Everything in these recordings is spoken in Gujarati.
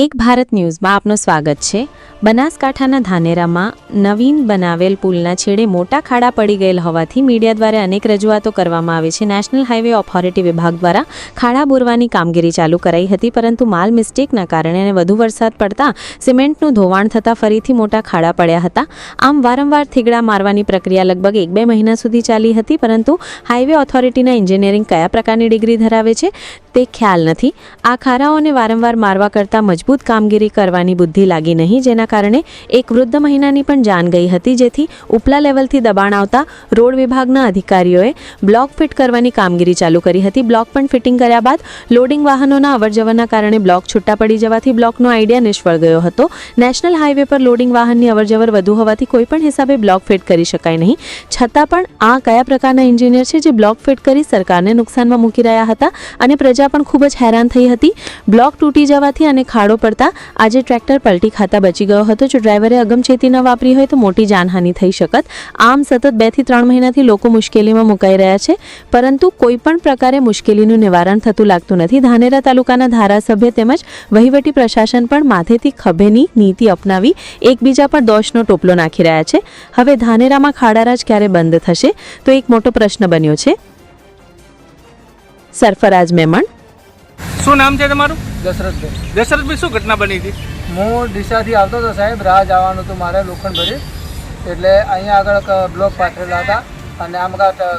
એક ભારત ન્યૂઝમાં આપનું સ્વાગત છે. બનાસકાંઠાના ધાનેરામાં નવીન બનાવેલ પુલના છેડે મોટા ખાડા પડી ગયેલ હોવાથી મીડિયા દ્વારા અનેક રજૂઆતો કરવામાં આવી છે. નેશનલ હાઈવે ઓથોરિટી વિભાગ દ્વારા ખાડા બોરવાની કામગીરી ચાલુ કરાઈ હતી, પરંતુ માલ મિસ્ટેકના કારણે અને વધુ વરસાદ પડતા સિમેન્ટનું ધોવાણ થતાં ફરીથી મોટા ખાડા પડ્યા હતા. આમ વારંવાર થીગડા મારવાની પ્રક્રિયા લગભગ એક બે મહિના સુધી ચાલી હતી, પરંતુ હાઈવે ઓથોરિટીના એન્જિનિયરિંગ કયા પ્રકારની ડિગ્રી ધરાવે છે તે ખ્યાલ નથી. આ ખારાઓને વારંવાર મારવા કરતાં મજબૂત કામગીરી કરવાની બુદ્ધિ લાગી નહીં, જેના કારણે એક વૃદ્ધ મહિનાની પણ જાન ગઈ હતી, જેથી ઉપલા લેવલથી દબાણ આવતા રોડ વિભાગના અધિકારીઓએ બ્લોક ફિટ કરવાની કામગીરી ચાલુ કરી હતી. બ્લોક પણ ફિટિંગ કર્યા બાદ લોડિંગ વાહનોના અવરજવરના કારણે બ્લોક છૂટા પડી જવાથી બ્લોકનો આઈડિયા નિષ્ફળ ગયો હતો. નેશનલ હાઈવે પર લોડિંગ વાહનની અવરજવર વધુ હોવાથી કોઈપણ હિસાબે બ્લોક ફિટ કરી શકાય નહીં. છતાં પણ આ કયા પ્રકારના એન્જિનિયર છે જે બ્લોક ફિટ કરી સરકારને નુકસાનમાં મૂકી રહ્યા હતા? અને પ્રજા પણ ખૂબ જ હેરાન થઈ હતી. બ્લોક તૂટી જવાથી અને ખાડો પડતા આજે ટ્રેક્ટર પલટી ખાતા બચી ગયો હતો. જો ડ્રાઈવરે અગમચેતી ન વાપરી હોય તો મોટી જાનહાનિ થઈ શકત. આમ સતત બેથી ત્રણ મહિનાથી લોકો મુશ્કેલીમાં મુકાઈ રહ્યા છે. પરંતુ કોઈ પણ પ્રકારે મુશ્કેલીનું નિવારણ થતું લાગતું નથી. ધાનેરા તાલુકાના ધારાસભ્ય તેમજ વહીવટી પ્રશાસન પણ માથેથી ખભેની નીતિ અપનાવી એકબીજા પર દોષનો ટોપલો નાખી રહ્યા છે. હવે ધાનેરામાં ખાડારાજ ક્યારે બંધ થશે? તો એક મોટો પ્રશ્ન બન્યો છે. સરફરાજ મેમણ શું નામ છે તમારું? દશરથભાઈ દશરથભાઈ શું ઘટના બની હતી? હું ડીસાથી આવતો હતો સાહેબ રાહ જવાનું હતું મારે લોખંડ ભરી. એટલે અહીંયા આગળ બ્લોક પાથરેલા હતા અને આમ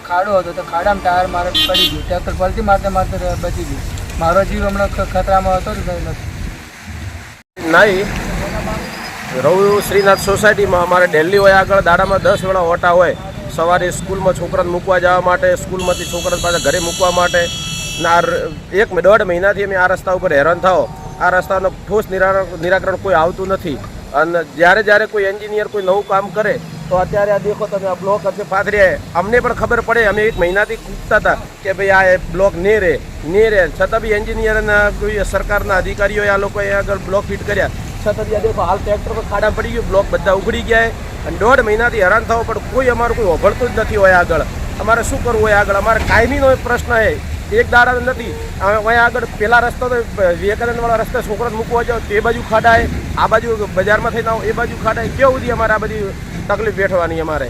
ખાડો હતો તો ખાડામાં ટાયર મારે પડી ગયું. ટ્રેક્ટર પલટી મારતે મારતે બચી ગયું. મારો જીવ હમણાં ખતરામાં હતો નથી. નહીં. રવિ શ્રીનાથ સોસાયટીમાં અમારે ડેલી હોય આગળ દાડામાં દસ વેળા ઓટા હોય. સવારે સ્કૂલમાં છોકરાને મૂકવા જવા માટે સ્કૂલમાંથી છોકરાને પાછા ઘરે મૂકવા માટે. ના એક દોઢ મહિનાથી અમે આ રસ્તા ઉપર હેરાન થાઓ. આ રસ્તાનો ઠોસ નિરાકરણ કોઈ આવતું નથી. અને જ્યારે જ્યારે કોઈ એન્જિનિયર કોઈ નવું કામ કરે, તો અત્યારે આ દેખો તમે, આ બ્લોક હશે પાથરી અમને પણ ખબર પડે, અમે એક મહિનાથી કૂદતા હતા કે ભાઈ આ બ્લોક ને રહે ને રહે છતાં બી એન્જિનિયરના કોઈ સરકારના અધિકારીઓએ આ લોકોએ આગળ બ્લોક ફિટ કર્યા. છતાં બી આ દેખો, હાલ ટ્રેક્ટર પર ખાડા પડી ગયું, બ્લોક બધા ઉઘડી ગયા અને દોઢ મહિનાથી હેરાન થવો પણ કોઈ અમારું કોઈ ઓભળતું જ નથી હોય આગળ. અમારે શું કરવું હોય આગળ? અમારે કાયમીનો પ્રશ્ન છે એક દાડા નથી. અહીંયા આગળ પેલા રસ્તો તો વિવેકાનંદવાળા રસ્તે છોકરાને મૂકવા જાવ તે બાજુ ખાડાય. આ બાજુ બજારમાં થઈને આવો, એ બાજુ ખાડાય. છે કેવું સુધી અમારે આ બધી તકલીફ વેઠવાની અમારે?